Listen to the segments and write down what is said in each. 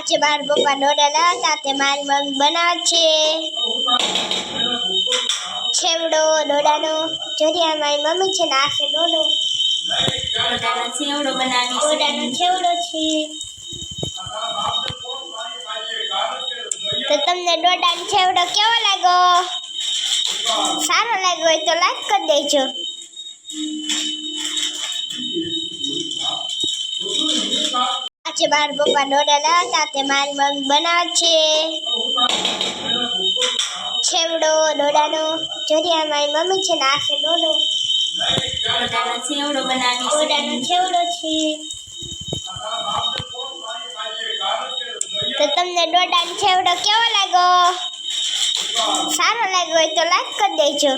આજે મારા પપ્પા ડોડા લાવતા તે મારી મમ્મી બનાવે છે છેવડો ડોડાનો આ મારી મમ્મી છે ને આ છે ડોડો બધાનો સેવડો બનાવી ડોડાનો છેવડો છે. તો તમને ડોડાનો છેવડો કેવો લાગ્યો? સારો લાગ્યો હોય તો લાઈક કરી દેજો. આજે મારા પપ્પા દોડા લાવતા તે મારી મમ્મી બનાવે છે છેવડો ડોડાનો જોડિયા મારી મમ્મી છે ને આ છે બનાવી ડોડાનો છેવડો છે. તો તમને ડોડાનો છેવડો કેવો લાગ્યો? સારો લાગ્યો હોય તો લાઈક કરી દેજો.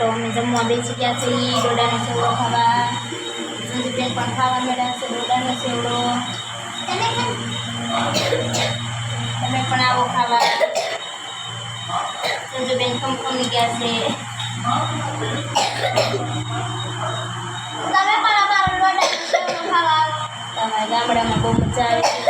તો અમે જમવા બેસી ગયા છીએ ડોડાનો સેવડો ખાવા. સંજુબેન પણ ખાવા મળ્યા છે ડોડાનો સેવડો તમે પણ આવો ખાવા. સંજુબેન ખમખમી ગયા છે. તમે પણ અમારો ડોડાનો છેવડો ખાવા તમારા ગામડામાં બહુ મજા આવે છે.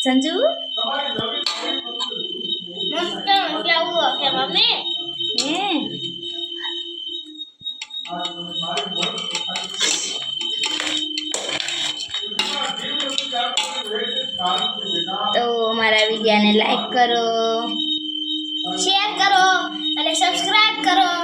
સંજુ મસ્ત કેવું છે મમ્મી હે તો અમારા વિડીયોને લાઈક કરો શેર કરો અને સબસ્ક્રાઇબ કરો જય માતાજી